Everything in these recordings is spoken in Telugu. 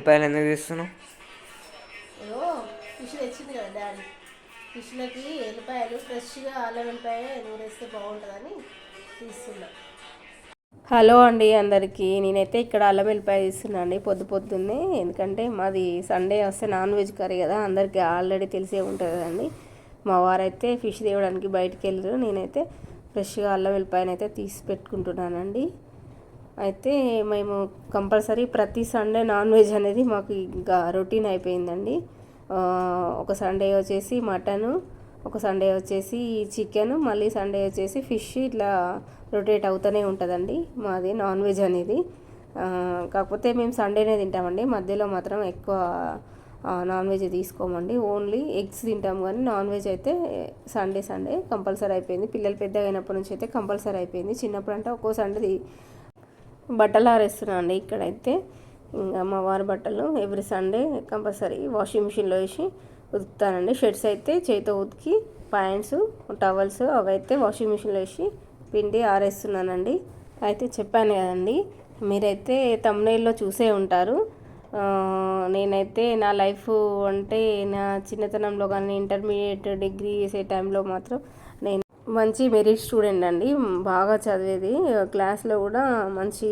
ఎల్లిపాయలు ఎందుకు తీస్తున్నావు ఏవో ఫిష్ తెచ్చింది కదా డాడీ ఫిష్లకి ఎల్లిపాయలు ఫ్రెష్గా అల్లం వెల్లిపాయ నూరేస్తే బాగుంటుందని తీస్తున్నా. హలో అండి అందరికీ. నేనైతే ఇక్కడ అల్లం వెల్లిపాయ తీస్తున్నా అండి పొద్దు పొద్దున్నే. ఎందుకంటే మాది సండే వస్తే నాన్ వెజ్ కర్రీ కదా అందరికీ ఆల్రెడీ తెలిసే ఉంటుంది కదండి. మా వారైతే ఫిష్ తేవడానికి బయటికి వెళ్ళరు. నేనైతే ఫ్రెష్గా అల్లం వెల్లిపాయనైతే అయితే తీసి పెట్టుకుంటున్నానండి. అయితే మేము కంపల్సరీ ప్రతి సండే నాన్ వెజ్ అనేది మాకు ఇంకా రొటీన్ అయిపోయిందండి. ఒక సండే వచ్చేసి మటను ఒక సండే వచ్చేసి చికెన్ మళ్ళీ సండే వచ్చేసి ఫిష్ ఇట్లా రొటేట్ అవుతూనే ఉంటుందండి మాది నాన్ వెజ్ అనేది. కాకపోతే మేము సండేనే తింటామండి. మధ్యలో మాత్రం ఎక్కువ నాన్ వెజ్ తీసుకోమండి. ఓన్లీ ఎగ్స్ తింటాం కానీ నాన్ వెజ్ అయితే సండే సండే కంపల్సరీ అయిపోయింది. పిల్లలు పెద్దగా అయినప్పటి నుంచి అయితే కంపల్సరీ అయిపోయింది. చిన్నప్పుడు అంటే ఒక్కో సండే బట్టలు ఆరేస్తున్నా అండి ఇక్కడైతే. ఇంకా మా వారి బట్టలు ఎవ్రీ సండే కంపల్సరీ వాషింగ్ మిషన్లో వేసి ఉతుకుతానండి. షర్ట్స్ అయితే చేతితో ఉతికి ప్యాంట్స్ టవల్స్ అవైతే వాషింగ్ మిషన్లో వేసి పిండి ఆరేస్తున్నానండి. అయితే చెప్పాను కదండి మీరైతే తమ్నేల్లో చూసే ఉంటారు. నేనైతే నా లైఫ్ అంటే నా చిన్నతనంలో కానీ ఇంటర్మీడియట్ డిగ్రీ చేసే టైంలో మాత్రం నేను మంచి మెరిట్ స్టూడెంట్ అండి. బాగా చదివేది. క్లాస్లో కూడా మంచి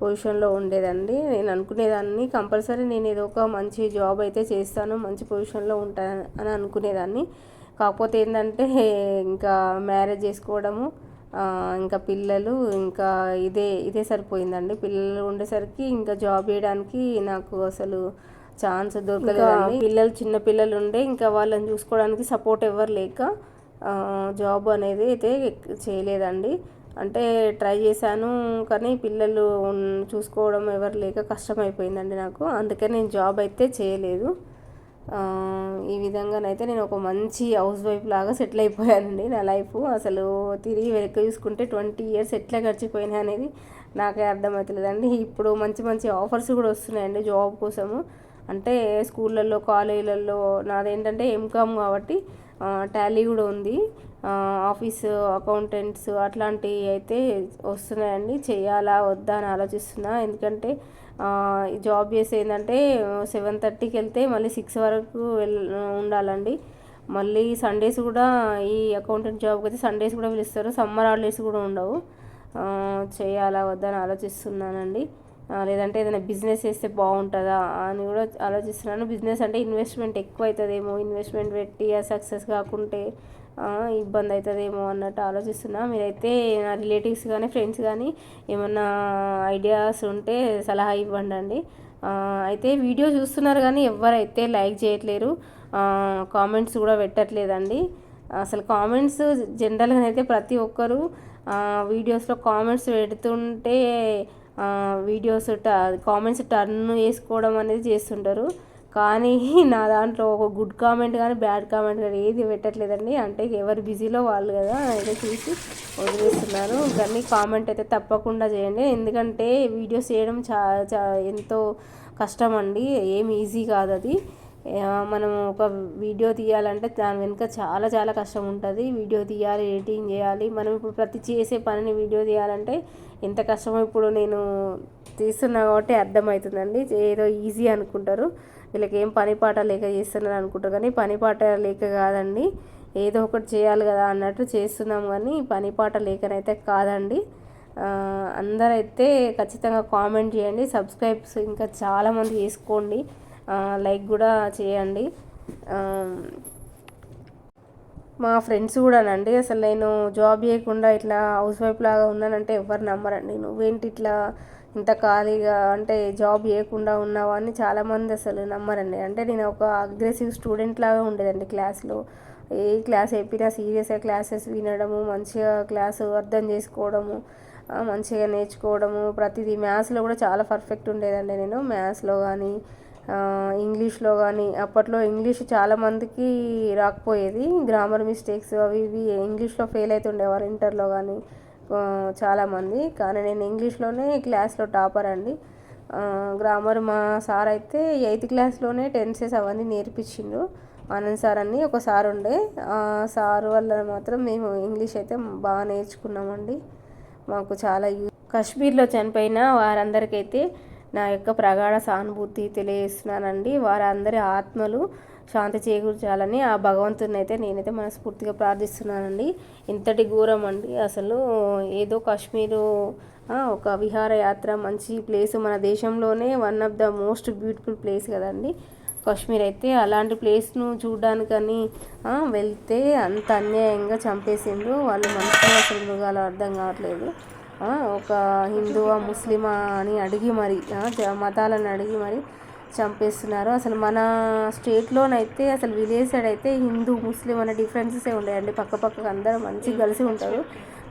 పొజిషన్లో ఉండేదండి. నేను అనుకునేదాన్ని కంపల్సరీ నేను ఏదో ఒక మంచి జాబ్ అయితే చేస్తాను మంచి పొజిషన్లో ఉంటాను అని అనుకునేదాన్ని. కాకపోతే ఏంటంటే ఇంకా మ్యారేజ్ చేసుకోవడము ఇంకా పిల్లలు ఇంకా ఇదే ఇదే సరిపోయిందండి. పిల్లలు ఉండేసరికి ఇంకా జాబ్ చేయడానికి నాకు అసలు ఛాన్స్ దొరకలేదండి. పిల్లలు చిన్న పిల్లలు ఉండే ఇంకా వాళ్ళని చూసుకోవడానికి సపోర్ట్ ఎవరు లేక జాబ్ అనేది అయితే చేయలేదండి. అంటే ట్రై చేశాను కానీ పిల్లలు చూసుకోవడం ఎవరు లేక కష్టమైపోయిందండి నాకు. అందుకే నేను జాబ్ అయితే చేయలేదు. ఈ విధంగానైతే నేను ఒక మంచి హౌస్ వైఫ్ లాగా సెటిల్ అయిపోయానండి నా లైఫ్. అసలు తిరిగి వెనక్కి చూసుకుంటే ట్వంటీ ఇయర్స్ ఎట్లా గడిచిపోయినాయి అనేది నాకే అర్థమవుతలేదండి. ఇప్పుడు మంచి మంచి ఆఫర్స్ కూడా వస్తున్నాయండి జాబ్ కోసము. అంటే స్కూళ్ళల్లో కాలేజీలలో నాదేంటంటే ఎంకామ్ కాబట్టి టాలీ కూడా ఉంది. ఆఫీస్ అకౌంటెంట్స్ అట్లాంటివి అయితే వస్తున్నాయండి. చేయాలా వద్దా అని ఆలోచిస్తున్నా. ఎందుకంటే జాబ్ చేసి ఏంటంటే సెవెన్ థర్టీకి వెళ్తే మళ్ళీ సిక్స్ వరకు వెల్ ఉండాలండి. మళ్ళీ సండేస్ కూడా ఈ అకౌంటెంట్ జాబ్కి అయితే సండేస్ కూడా పిలుస్తారు. సమ్మర్ హాలిడేస్ కూడా ఉండవు. చేయాలా వద్దా అని ఆలోచిస్తున్నానండి. లేదంటే ఏదైనా బిజినెస్ చేస్తే బాగుంటుందా అని కూడా ఆలోచిస్తున్నాను. బిజినెస్ అంటే ఇన్వెస్ట్మెంట్ ఎక్కువ అవుతుందేమో ఇన్వెస్ట్మెంట్ పెట్టి సక్సెస్ కాకుంటే ఇబ్బంది అవుతుందేమో అన్నట్టు ఆలోచిస్తున్నా. మీరైతే నా రిలేటివ్స్ కానీ ఫ్రెండ్స్ కానీ ఏమన్నా ఐడియాస్ ఉంటే సలహా ఇవ్వండి అండి అయితే వీడియో చూస్తున్నారు కానీ ఎవరైతే లైక్ చేయట్లేరు కామెంట్స్ కూడా పెట్టట్లేదండి. అసలు కామెంట్స్ జనరల్గా అయితే ప్రతి ఒక్కరు వీడియోస్లో కామెంట్స్ పెడుతుంటే వీడియోస్ ట కామెంట్స్ టర్న్ వేసుకోవడం అనేది చేస్తుంటారు. కానీ నా దాంట్లో ఒక గుడ్ కామెంట్ కానీ బ్యాడ్ కామెంట్ కానీ ఏది పెట్టట్లేదండి. అంటే ఎవరు బిజీలో వాళ్ళు కదా అయితే చూసి వదిలేస్తున్నారు. కానీ కామెంట్ అయితే తప్పకుండా చేయండి. ఎందుకంటే వీడియోస్ చేయడం చా చా ఎంతో కష్టం అండి. ఏం ఈజీ కాదు అది. మనం ఒక వీడియో తీయాలంటే దాని వెనుక చాలా చాలా కష్టం ఉంటుంది. వీడియో తీయాలి ఎడిటింగ్ చేయాలి. మనం ఇప్పుడు ప్రతి చేసే పనిని వీడియో తీయాలంటే ఎంత కష్టమో ఇప్పుడు నేను తీస్తున్నా కాబట్టి అర్థమవుతుందండి. ఏదో ఈజీ అనుకుంటారు. వీళ్ళకి ఏం పని పాట లేక చేస్తున్నారు అనుకుంటారు కానీ పని పాట లేక కాదండి. ఏదో ఒకటి చేయాలి కదా అన్నట్టు చేస్తున్నాం కానీ పని పాట లేకనైతే కాదండి. అందరైతే ఖచ్చితంగా కామెంట్ చేయండి. సబ్స్క్రైబ్స్ ఇంకా చాలామంది చేసుకోండి. లైక్ కూడా చేయండి. మా ఫ్రెండ్స్ కూడానండి అసలు నేను జాబ్ చేయకుండా ఇట్లా హౌస్ వైఫ్ లాగా ఉన్నానంటే ఎవరు నమ్మరండి. నువ్వేంటి ఇట్లా ఇంత ఖాళీగా అంటే జాబ్ చేయకుండా ఉన్నావా అని చాలామంది అసలు నమ్మరండి. అంటే నేను ఒక అగ్రెసివ్ స్టూడెంట్ లాగా ఉండేదండి క్లాస్లో. ఏ క్లాస్ చెప్పినా సీరియస్గా క్లాసెస్ వినడము మంచిగా క్లాసు అర్థం చేసుకోవడము మంచిగా నేర్చుకోవడము. ప్రతిదీ మ్యాథ్స్లో కూడా చాలా పర్ఫెక్ట్ ఉండేదండి నేను. మ్యాథ్స్లో కానీ ఇంగ్లీష్లో కానీ అప్పట్లో ఇంగ్లీష్ చాలామందికి రాకపోయేది. గ్రామర్ మిస్టేక్స్ అవి ఇవి ఇంగ్లీష్లో ఫెయిల్ అవుతుండేవారు ఇంటర్లో కానీ చాలామంది కానీ నేను ఇంగ్లీష్లోనే క్లాస్లో టాపర్ అండి. గ్రామర్ మా సార్ అయితే ఎయిత్ క్లాస్లోనే టెన్సెస్ అవన్నీ నేర్పించిండు. ఆనంద్ సార్ అని ఒక సార్ ఉండే. ఆ సార్ వల్ల మాత్రం మేము ఇంగ్లీష్ అయితే బాగా నేర్చుకున్నామండి. మాకు చాలా యూ కాశ్మీర్లో చనిపోయిన వారందరికైతే నా యొక్క ప్రగాఢ సానుభూతి తెలియజేస్తున్నానండి. వారందరి ఆత్మలు శాంతి చేకూర్చాలని ఆ భగవంతుని అయితే నేనైతే మనస్ఫూర్తిగా ప్రార్థిస్తున్నానండి. ఇంతటి ఘోరం అండి. అసలు ఏదో కాశ్మీరు ఒక విహారయాత్ర మంచి ప్లేస్ మన దేశంలోనే one of the most beautiful place కదండి. కాశ్మీర్ అయితే అలాంటి ప్లేస్ను చూడడానికని వెళ్తే అంత అన్యాయంగా చంపేసిండ్రు. వాళ్ళు మనుషులు అసలు మృగాలు అర్థం కావట్లేదు. ఒక హిందువా ముస్లిమా అని అడిగి మరి మతాలను అడిగి మరి చంపేస్తున్నారు. అసలు మన స్టేట్లోనైతే అసలు విలేజ్ సైడ్ అయితే హిందూ ముస్లిం అనే డిఫరెన్సెస్ ఉండేయండి. పక్క పక్కకు అందరూ మంచిగా కలిసి ఉంటారు.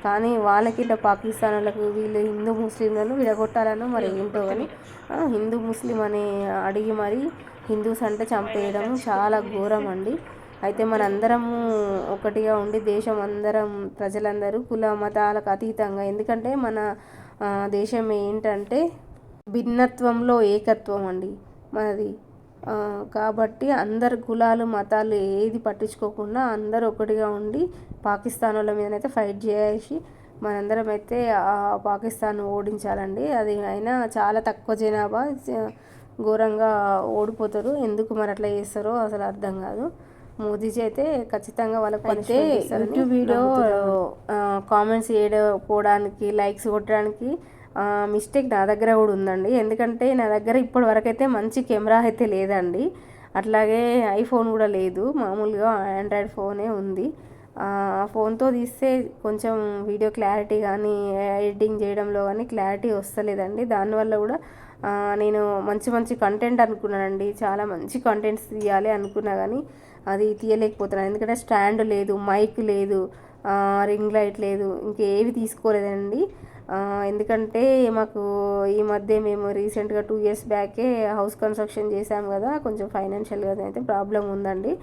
కానీ వాళ్ళకి ఇట్లా పాకిస్తాన్ వాళ్ళకి వీళ్ళు హిందూ ముస్లింలను విడగొట్టాలనో మరి ఏంటో కానీ హిందూ ముస్లిం అని అడిగి మరి హిందూస్ అంటే చంపేయడం చాలా ఘోరం అండి. అయితే మనందరము ఒకటిగా ఉండి దేశం అందరం ప్రజలందరూ కుల మతాలకు అతీతంగా. ఎందుకంటే మన దేశం ఏంటంటే భిన్నత్వంలో ఏకత్వం అండి మనది. కాబట్టి అందరు కులాలు మతాలు ఏది పట్టించుకోకుండా అందరూ ఒకటిగా ఉండి పాకిస్తాన్ వాళ్ళ మీదనైతే ఫైట్ చేసి మనందరం అయితే పాకిస్తాన్ ఓడించాలండి. అది అయినా చాలా తక్కువ జనాభా ఘోరంగా ఓడిపోతారు. ఎందుకు మరి అట్లా చేస్తారో అసలు అర్థం కాదు. మోదీజీ అయితే ఖచ్చితంగా వాళ్ళకి అయితే యూట్యూబ్ వీడియో కామెంట్స్ చేయకపోవడానికి లైక్స్ కొట్టడానికి మిస్టేక్ నా దగ్గర కూడా ఉందండి. ఎందుకంటే నా దగ్గర ఇప్పటి వరకు అయితే మంచి కెమెరా అయితే లేదండి. అట్లాగే ఐఫోన్ కూడా లేదు. మామూలుగా ఆండ్రాయిడ్ ఫోనే ఉంది. ఆ ఫోన్తో తీస్తే కొంచెం వీడియో క్లారిటీ కానీ ఎడిటింగ్ చేయడంలో కానీ క్లారిటీ వస్తలేదండి. దానివల్ల కూడా నేను మంచి మంచి కంటెంట్ అనుకున్నానండి. చాలా మంచి కంటెంట్స్ తీయాలి అనుకున్నా కానీ అది తీయలేకపోతున్నాను ఎందుకంటే స్టాండ్ లేదు మైక్ లేదు రింగ్ లైట్ లేదు ఇంకేవి తీసుకోలేదండి. ఎందుకంటే మాకు ఈ మధ్య మేము రీసెంట్గా టూ ఇయర్స్ బ్యాకే హౌస్ కన్స్ట్రక్షన్ చేసాం కదా కొంచెం ఫైనాన్షియల్గా అయితే ప్రాబ్లం ఉందండి.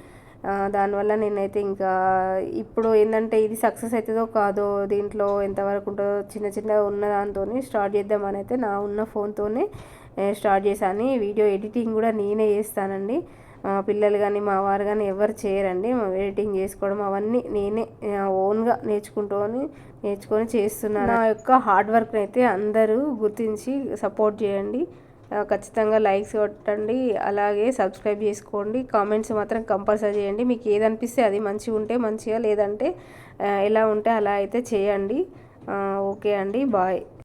దానివల్ల నేనైతే ఇంకా ఇప్పుడు ఏంటంటే ఇది సక్సెస్ అవుతుందో కాదో దీంట్లో ఎంతవరకు ఉంటుందో చిన్న చిన్న ఉన్న దాంతో స్టార్ట్ చేద్దామని అయితే నా ఉన్న ఫోన్తోనే స్టార్ట్ చేశాను. వీడియో ఎడిటింగ్ కూడా నేనే చేస్తానండి. పిల్లలు కానీ మా వారు కానీ ఎవరు చేయరండి. ఎడిటింగ్ చేసుకోవడం అవన్నీ నేనే ఓన్గా నేర్చుకుంటూని నేర్చుకొని చేస్తున్నాను. నా యొక్క హార్డ్ వర్క్ని అయితే అందరూ గుర్తించి సపోర్ట్ చేయండి. ఖచ్చితంగా లైక్స్ కొట్టండి. అలాగే సబ్స్క్రైబ్ చేసుకోండి. కామెంట్స్ మాత్రం కంపల్సరీ చేయండి. మీకు ఏదనిపిస్తే అది మంచిగా ఉంటే మంచిగా లేదంటే ఎలా ఉంటే అలా అయితే చేయండి. ఓకే అండి. బాయ్